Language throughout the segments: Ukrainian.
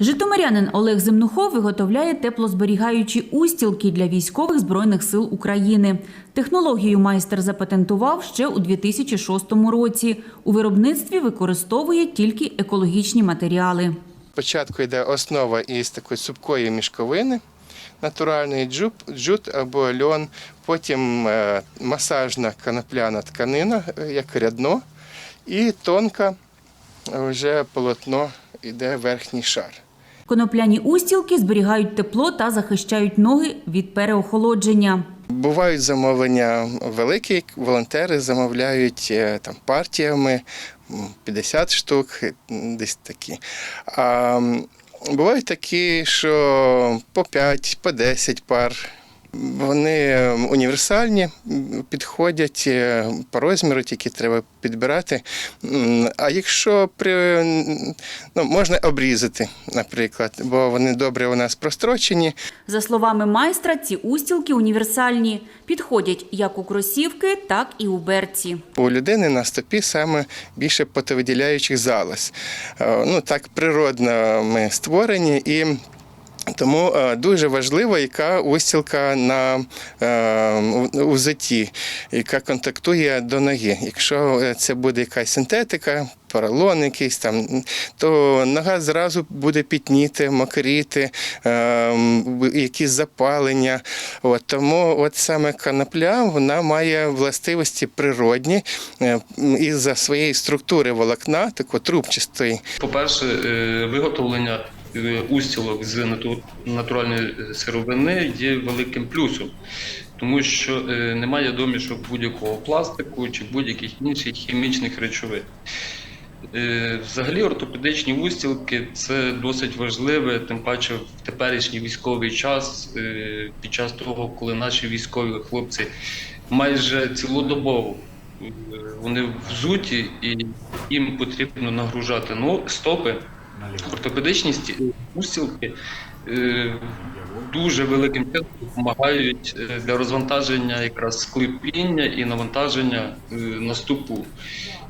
Житомирянин Олег Земнухов виготовляє теплозберігаючі устілки для військових збройних сил України. Технологію майстер запатентував ще у 2006 році. У виробництві використовує тільки екологічні матеріали. Спочатку йде основа із такої супкої мішковини, натуральний джут, джут або льон, потім е, масажна канопляна тканина, е, як рядно, і тонка вже полотно йде верхній шар. Конопляні устілки зберігають тепло та захищають ноги від переохолодження. Бувають замовлення великі, волонтери замовляють е, там партіями м, 50 штук, е, десь такі. А бувають такі, що по 5, по 10 пар. Вони універсальні, підходять е, по розміру, тільки треба підбирати. А якщо при, ну, можна обрізати, наприклад, бо вони добре у нас прострочені, За словами майстра, ці устілки універсальні, підходять як у кросівки, так і у берці. У людини на стопі саме більше потовиділяючих залоз. Е, Ну так природно ми створені і. Тому е, дуже важливо, яка устілка на е, у- узоті, яка контактує до ноги. Якщо е, це буде якась синтетика, поролон якийсь там, то нога зразу буде пітніти, мокріти, якісь запалення. От, тому от саме конопля вона має властивості природні е, із-за своєї структури волокна, такої трубчастої. По-перше, е, виготовлення устілок з нату- натуральної сировини є великим плюсом, тому що е, немає домішок будь-якого пластику чи будь-яких інших хімічних речовин. Е, Взагалі, ортопедичні устілки це досить важливе, тим паче в теперішній військовий час, е, під час того, коли наші військові хлопці майже цілодобово вони взуті і їм потрібно нагружати стопи. Ортопедичні сті- устілки е, дуже великим чином допомагають е, для розвантаження якраз склепіння і навантаження наступу,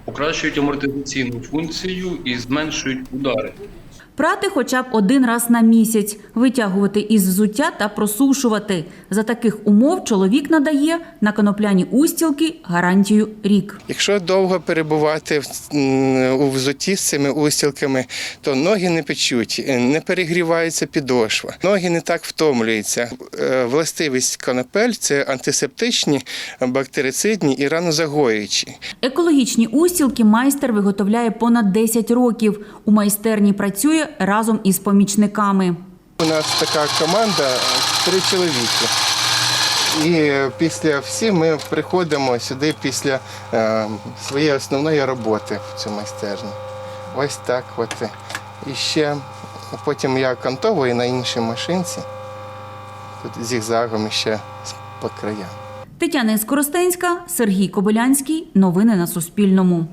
покращують амортизаційну функцію і зменшують удари. Прати хоча б один раз на місяць, витягувати із взуття та просушувати. За таких умов чоловік надає на конопляні устілки гарантію рік. Якщо довго перебувати у взуті з цими устілками, то ноги не печуть, е, не перегрівається підошва, ноги не так втомлюються. Е, Властивість конопель це антисептичні, бактерицидні і ранозагоюючі. Екологічні устілки майстер виготовляє понад 10 років. У майстерні працює разом із помічниками. У нас така команда три чоловіки. І після всі ми приходимо сюди після е, своєї основної роботи в цю майстерню. Ось так. От. І ще потім я кантовую на іншій машинці. Тут зігзагом ще по краям. Тетяна Скоростенська, Сергій Кобилянський. Новини на Суспільному.